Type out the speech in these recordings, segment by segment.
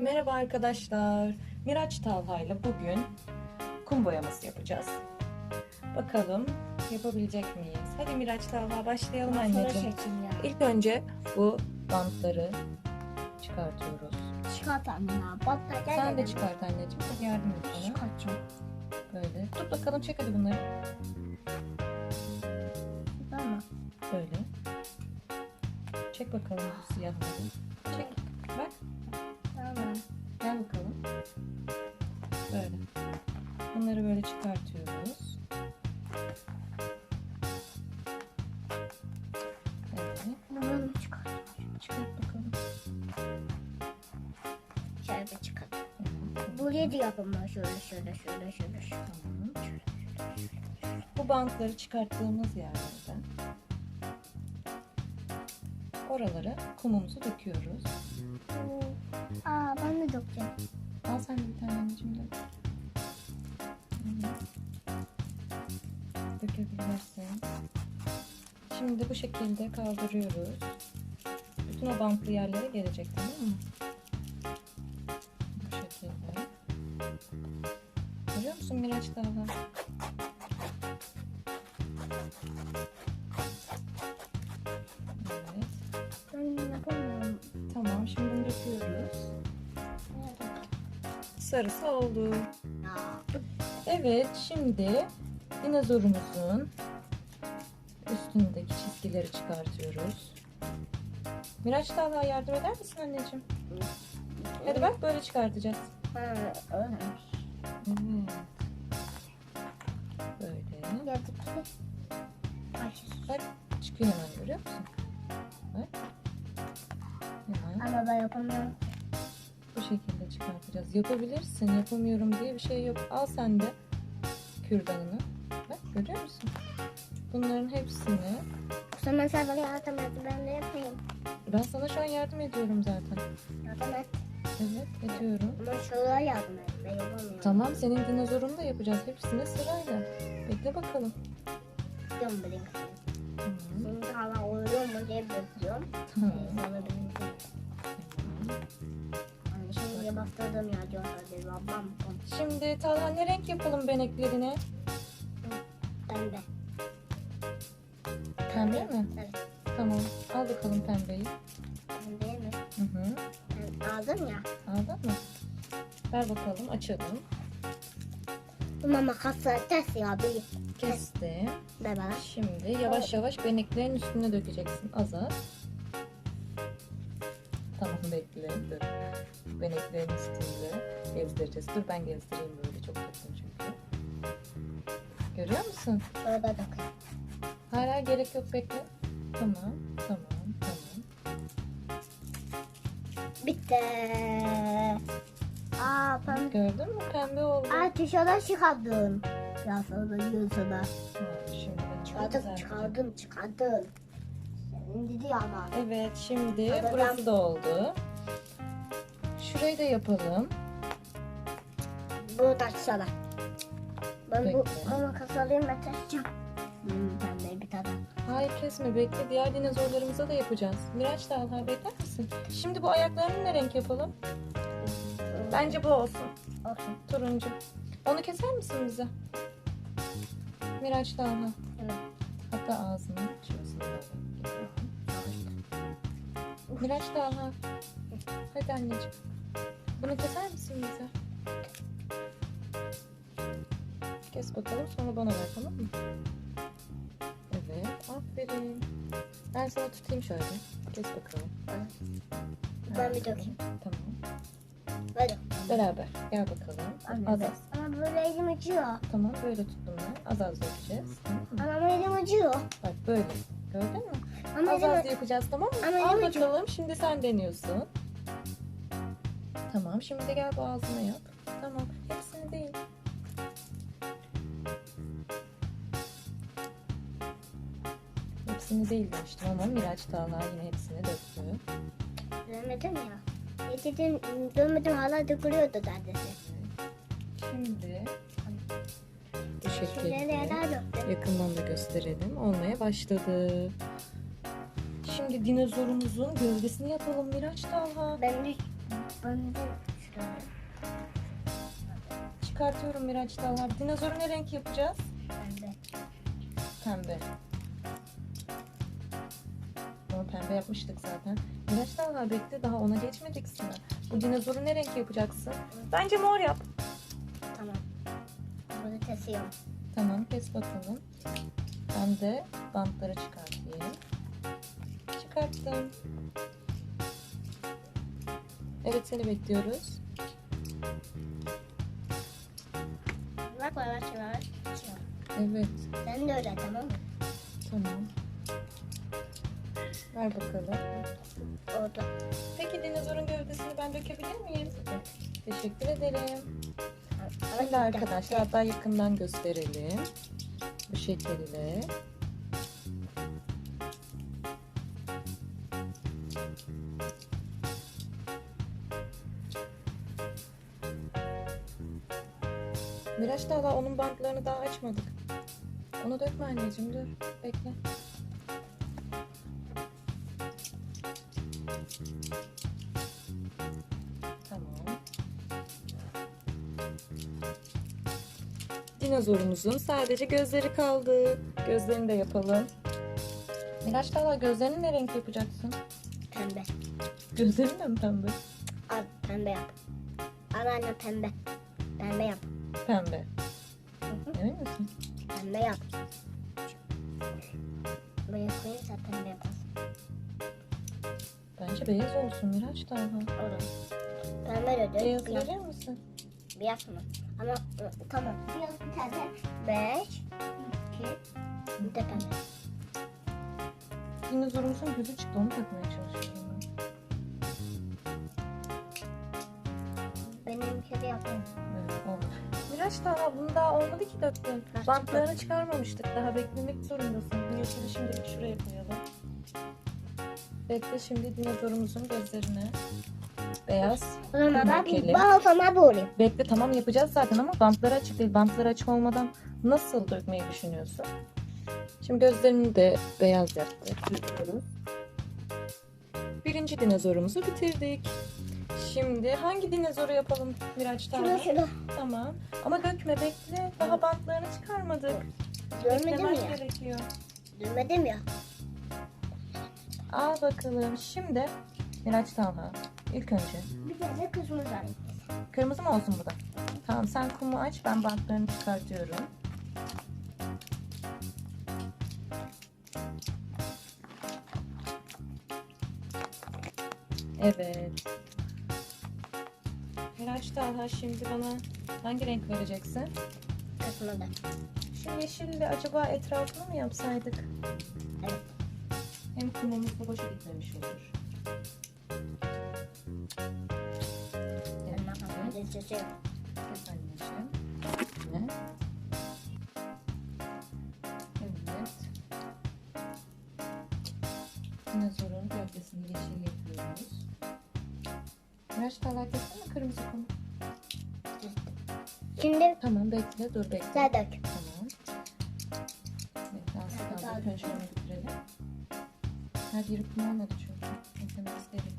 Merhaba arkadaşlar. Miraç Talha ile bugün kum boyaması yapacağız. Bakalım yapabilecek miyiz? Hadi Miraç Talha başlayalım anneciğim. İlk önce bu bantları çıkartıyoruz. Çıkart anne gel. Sen de çıkart anneciğim. Hadi yardım et bana. Çıkartacağım. Böyle. Tut bakalım çek hadi bunları. Tamam. Böyle. Çek bakalım bu siyahları. Çek. Bak. Tamam. Gel bakalım. Böyle. Bunları böyle çıkartıyoruz. Evet. Bunu çıkart. Çıkart bakalım. Şöyle çıkart. Buraya da yapın ben şöyle şöyle şöyle şöyle. şöyle. Tamam. Bu bantları çıkarttığımız yerlerden oralara kumumuzu döküyoruz. Hmm. De dökeceğim. Al sen de bir tane anneciğim. Dökebilirsin. Şimdi bu şekilde kaldırıyoruz. Bütün o bantlı yerlere gelecek tamam mı? Bu şekilde. Görüyor musun Miraç Dağlar? Sarısı oldu. Evet, şimdi dinozorumuzun üstündeki çizgileri çıkartıyoruz. Miraç Talha yardım eder misin anneciğim? Hadi bak böyle çıkartacağız. Evet. Böyle. Bak çıkıyor hemen görüyor musun? Bak. Hemen Ama ben yapamıyorum. Bu şekilde çıkartacağız. Yapabilirsin. Yapamıyorum diye bir şey yok. Al sen de kürdanını. Bak görüyor musun? Bunların hepsini sen bana yardım et. Ben de yapayım. Ben sana şu an yardım ediyorum zaten. Yardım et. Evet ediyorum. Ama şöyle yardım et. Ben yapamıyorum. Tamam senin dinozorunu da yapacağız. Hepsine sırayla. Bekle bakalım. Gidiyorum bilin. Tamam. Şimdi hala oluyor mu diye bekliyorum. Tamam. Sana bilin. Hani şimdi bastırdım ya diyor hadi babam. Şimdi Talha ne renk yapalım beneklerine? Pembe. Pembe mi? Evet. Tamam. Al bakalım pembeyi. Pembe mi? Hı hı. Ben aldım ya. Aldın mı? Ver bakalım açalım. Ama makasla ters ya bir. Kestim. Baba. Şimdi yavaş yavaş beneklerin üstüne dökeceksin. Az az. Gezdireceğiz. Dur ben gezdireyim böyle. Çok tatlı çünkü. Görüyor musun? Şöyle bakın. Hala gerek yok bekle. Tamam, tamam, tamam. Bitti. Aa pembe. Gördün mü? Pembe oldu. Aa tişörtü çıkardım. Ya sana yüzüne. Şimdi Çıkardım çıkardım çıkardım. Senin dedi ama. Evet, şimdi Hadi burası da oldu. Şurayı da yapalım. Bu da sana. Ben bu Bekle. ama kasalayım ben taşıyacağım. Hmm, pembe bir tane. Hayır kesme, bekle. Diğer dinozorlarımıza da yapacağız. Miraç da Talha bekler misin? Şimdi bu ayaklarını ne renk yapalım? Bence bu olsun. Olsun. Turuncu. Onu keser misin bize? Miraç Talha. Evet. Hatta ağzını. Miraç Talha. Hadi anneciğim. Bunu keser misin bize? Kes bakalım sonra bana ver tamam mı? Evet aferin. Ben sana tutayım şöyle. Kes bakalım. Ben bir dökeyim. Tamam. Böyle. Beraber gel bakalım. Az az. Ama böyle elim acıyor. Tamam böyle tuttum ben. Az az dökeceğiz. Ama elim acıyor. Bak böyle. Gördün mü? Ama Az az yapacağız tamam mı? Ama Al acıyor. bakalım. Şimdi sen deniyorsun. Tamam. Şimdi de gel boğazına yap. Tamam. Hepsini değil. Hepsini değil demiştim ama Miraç Talha yine hepsini döktü. Dönmedim ya. Yedirdim, dönmedim hala dökülüyordu neredeyse. Şimdi bu Şimdi şekilde yakından da gösterelim. Olmaya başladı. Şimdi dinozorumuzun gövdesini yapalım Miraç Talha. Ben de Ben de şöyle. Çıkartıyorum Miraç Talha. Dinozoru ne renk yapacağız? De. Pembe. Pembe yapmıştık zaten. Miraç Talha bekle daha ona geçmedik sıra. Bu dinozoru ne renk yapacaksın? Bence mor yap. Tamam. Bunu kesiyorum. Tamam kes bakalım. Ben de bantları çıkartayım. Çıkarttım. Evet seni bekliyoruz. Bak yavaş yavaş. Evet Sen de öyle tamam mı? tamam. Ver bakalım. Orada. Peki dinozorun gövdesini ben dökebilir miyim? Teşekkür ederim. Gitti. arkadaşlar hatta yakından gösterelim. Bu şekilde. Miraç daha onun bantlarını daha açmadık. Onu dökme anneciğim dur. Bekle. Dinozorumuzun sadece gözleri kaldı. Gözlerini de yapalım. Miraç Talha gözlerini ne renk yapacaksın? Pembe. Gözlerin de mi pembe? Al pembe yap. Al anne pembe. Pembe yap. Pembe. Hı hı. Emin misin? Pembe yap. Buraya koyunca pembe yaparsın. Bence beyaz olsun Miraç Talha. Olur. Pembe de dök. Beyaz Beyaz, verir misin? beyaz mı? Ama ı, tamam. Beyaz bir tane. Beş. iki. Bir de pembe. Dinozorumuzun gözü çıktı onu takmaya çalışıyorum. Benimki de yapayım. Evet, oldu. Talha bunu daha olmadı ki döktün. Bantlarını çıkarmamıştık. Daha beklemek zorundasın. Bu yeşili şimdilik şuraya koyalım. Bekle şimdi dinozorumuzun gözlerine. Beyaz. O zaman ben, o zaman bulayım. Bekle tamam yapacağız zaten ama bantları açık değil. Bantları açık olmadan nasıl dökmeyi düşünüyorsun? Şimdi gözlerini de beyaz yaptık. Birinci dinozorumuzu bitirdik. Şimdi hangi dinozoru yapalım Miraç Şurada Tanrı? şurada. Tamam. Ama dökme bekle. Daha bantlarını çıkarmadık. Beklemen ya. gerekiyor. Dönmedim ya. Al bakalım. Şimdi Miraç Talha. İlk önce Bir tane kızımız var. Kırmızı mı olsun bu da? Tamam sen kumu aç ben bantlarını çıkartıyorum. Evet. Miraç Talha şimdi bana hangi renk vereceksin? Kızımı da. Şu yeşille acaba etrafını mı yapsaydık? Evet. Hem kumumuz da boşa gitmemiş olur. Geçeceğim. Kes anneciğim. Ne? Evet. Dinozorun gövdesini yeşil yapıyoruz. Miraç talak etsene kırmızı kum. Şimdi Tamam bekle dur bekle. sen dök. Tamam. Evet, az kaldı. Önce onu bitirelim. Her yeri kum olmadı çünkü. Eklemek istedim.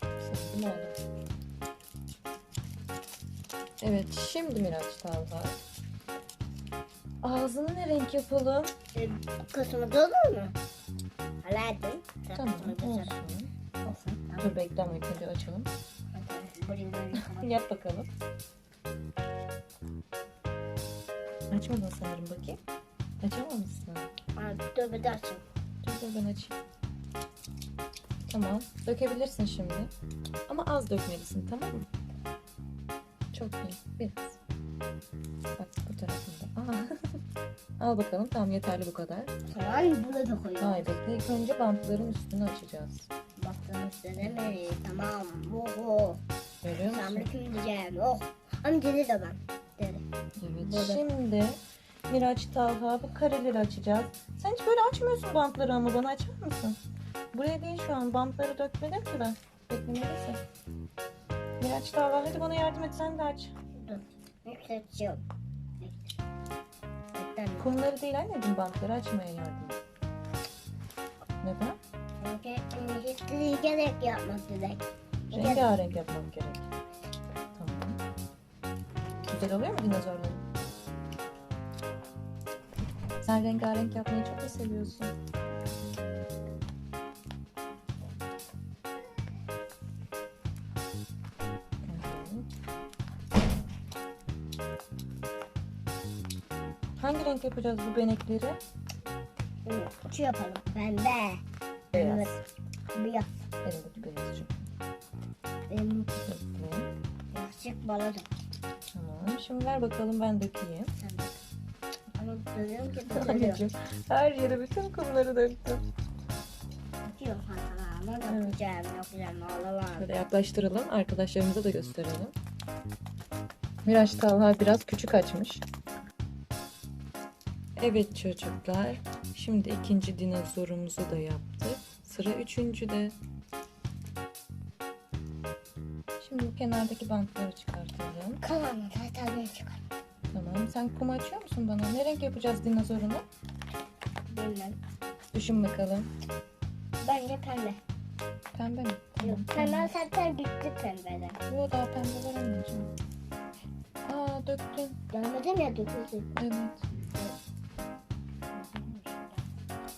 Sevdim oğlum. Evet, şimdi Miraç Talha. Ağzını ne renk yapalım? Ee, Kızımı da olur mu? Aladdin. Tamam, olsun. Olsun. Dur bekle ama ilk önce açalım. Yap bakalım. Açmadın sanırım bakayım. Açamamışsın. Bir daha açayım. Dur ben açayım. Tamam. Dökebilirsin şimdi. Ama az dökmelisin tamam mı? Çok değil. Biraz. Bak bu tarafında. Aa. Al bakalım. Tamam yeterli bu kadar. Tamam bunu da koyuyorum. Hayır bekle. İlk önce bantların üstünü açacağız. Baktığın üstüne mi? Tamam. Oho. Görüyor musun? Selamünaleyküm diyeceğim. Oh. Ama dedi de ben. Evet. Burada. Şimdi Miraç Talha bu kareleri açacağız. Sen hiç böyle açmıyorsun bantları ama bana açar mısın? Buraya değil şu an. Bantları dökmedim ki ben. Beklemelisin. Miraç Talha hadi bana yardım et sen de aç. Yükseltiyorum. Bekle. Kumları değil anneciğim bantları açmaya yardım et. Neden? Çünkü gerek yapmak direkt. Rengarenk yapmam gerek. Tamam. Güzel oluyor mu dinozorların? Sen rengarenk yapmayı çok mu seviyorsun? Hangi renk yapacağız bu benekleri? Uçu yapalım. Bende. Beyaz. Beyaz. Elimdeki beyaz çünkü. Benim yakışık bana da. Tamam. Şimdi ver bakalım ben dökeyim. Ama görüyorum her yere bütün kumları döktüm. Atıyor sana. Ama Evet. yaklaştıralım. Arkadaşlarımıza da gösterelim. Miraç Talha biraz küçük açmış. Evet çocuklar. Şimdi ikinci dinozorumuzu da yaptık. Sıra üçüncüde. Şimdi bu kenardaki bantları çıkartalım. Kalanı zaten çıkar. Tamam. Sen kum açıyor musun bana? Ne renk yapacağız dinozorunu? Bilmem. Düşün bakalım. Bence pembe. Pembe mi? Yok. Pembe zaten gitti pembeden. Yo daha pembe var anneciğim. Aa döktün. Görmedim ya döküldü. Evet.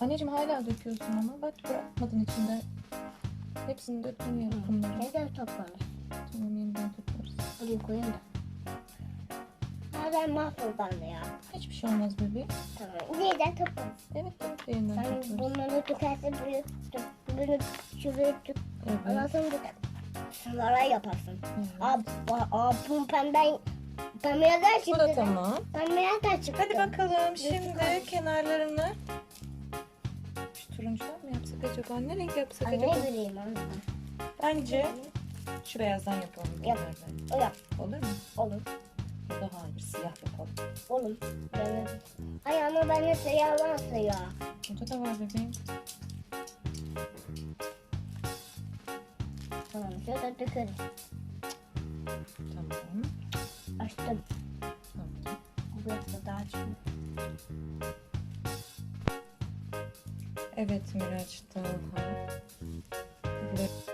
Anneciğim hala döküyorsun ama bak bırakmadın içinde. Hepsini döktün ya kumları. Neden toplanır? Tamam yeniden toplarız. Buraya koyayım da. Nereden mahvoldan ya? Hiçbir şey olmaz bebeğim. Tamam. Neden toplanır? Evet evet yeniden Sen toplarız. bunları dökersin buraya tut. Bunu şuraya tut. Ondan Evet. sonra dök. Şunlara yaparsın. evet. Aa, aa, aa bu pembe pembeye de Bu çıktı. da tamam. Pembeye de çıktı. Hadi bakalım şimdi kenarlarını. Şu turuncudan mı yapsak acaba? Ne renk yapsak Ay, acaba? ne bileyim anne. Bence şu beyazdan yapalım. Yap. Olur mu? Olur. Da hayır siyah yapalım. Olur. Ben Ay ama ben de siyah varsa ya. Burada da var bebeğim. Tamam şöyle dökerim. Tamam. Açtım. Tamam. Burası da açtım. Evet Miraç Talha. Böyle-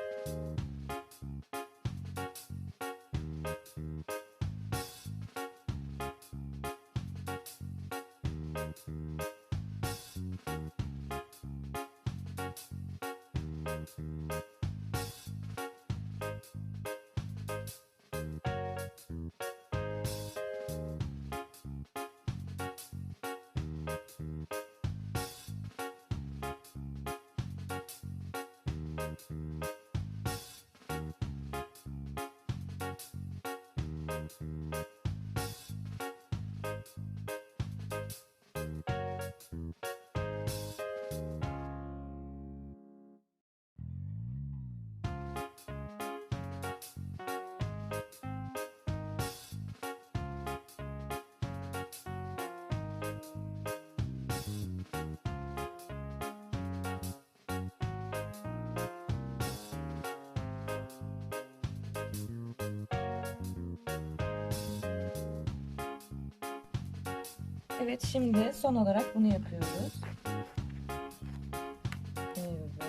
Evet şimdi son olarak bunu yapıyoruz.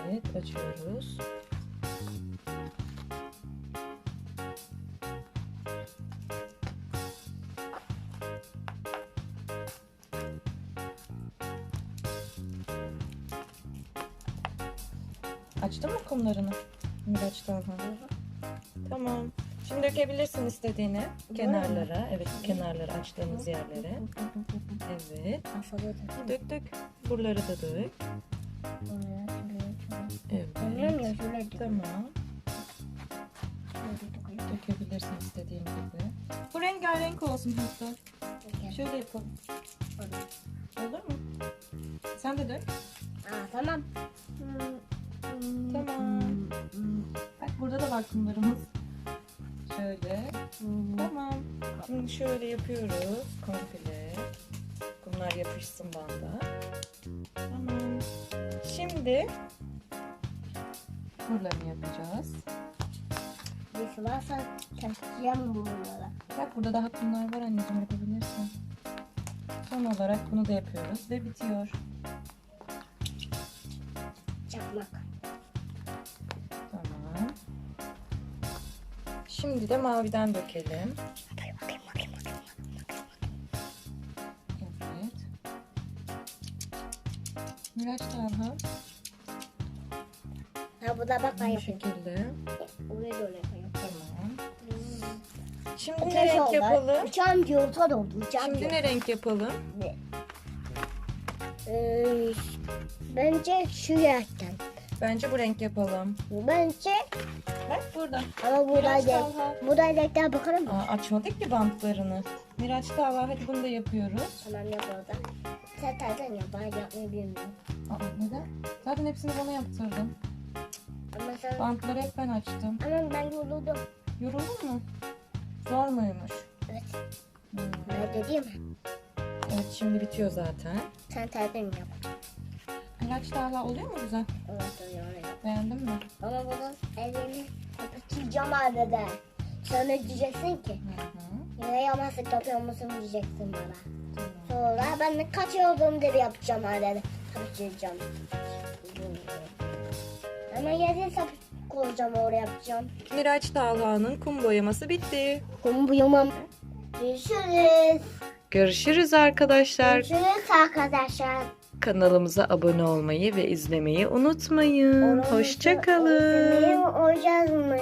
Evet açıyoruz. Açtın mı kumlarını? Miraç? Tamam. Şimdi dökebilirsin istediğini kenarlara. Evet kenarlara açtığımız yerlere. Evet. Dök dök. Buraları da dök. Evet. Tamam. Dökebilirsin istediğin gibi. Bu rengarenk olsun hatta. Şöyle yapalım. Olur mu? Sen de dök. Aa, tamam. Tamam. Bak burada da var kumlarımız. Şöyle. Tamam. Şimdi şöyle yapıyoruz. Komple. Bunlar yapışsın banda. Tamam. Şimdi buralarını yapacağız. Bir varsa taşıyacağım bunları. Bak burada daha bunlar var anneciğim yapabilirsin. Son olarak bunu da yapıyoruz ve bitiyor. Şimdi de maviden dökelim. Evet. Miraç Talha. Ha bu da bak Bu ayıp. şekilde. Oraya da öyle. Tamam. Şimdi ne renk yapalım? Uçan diyor, uçan oldu. Şimdi diyor. ne renk yapalım? Ee, bence şu yerden. Bence bu renk yapalım. Bence burada. ama burada Miraç değil. Talha. Burada renkler bakalım mı? Aa, açmadık ki bantlarını. Miraç Talha hadi bunu da yapıyoruz. Tamam yap orada. Sen terden yap. Ben yapmayı bilmiyorum. Aa, neden? Zaten hepsini bana yaptırdım. Ama sen... Bantları hep ben açtım. Ama ben yoruldum. Yoruldun mu? Zor muymuş? Evet. Hmm. Ben dedim. Evet şimdi bitiyor zaten. Sen terden yap. Miraç Talha oluyor mu güzel? Evet öyle. Beğendin mi? Ama bunun elini kapatacağım arada. Sonra diyeceksin ki Hı hı. yine yamazlık yapıyor musun diyeceksin bana. Tamam. Sonra ben de kaç olduğumu da yapacağım arada. Kapatacağım. Ama yedi sapık koyacağım oraya yapacağım. Miraç Talha'nın kum boyaması bitti. Kum bu yumam. Görüşürüz. Görüşürüz arkadaşlar. Görüşürüz arkadaşlar. Kanalımıza abone olmayı ve izlemeyi unutmayın. Hoşçakalın. Oynayacağız mı?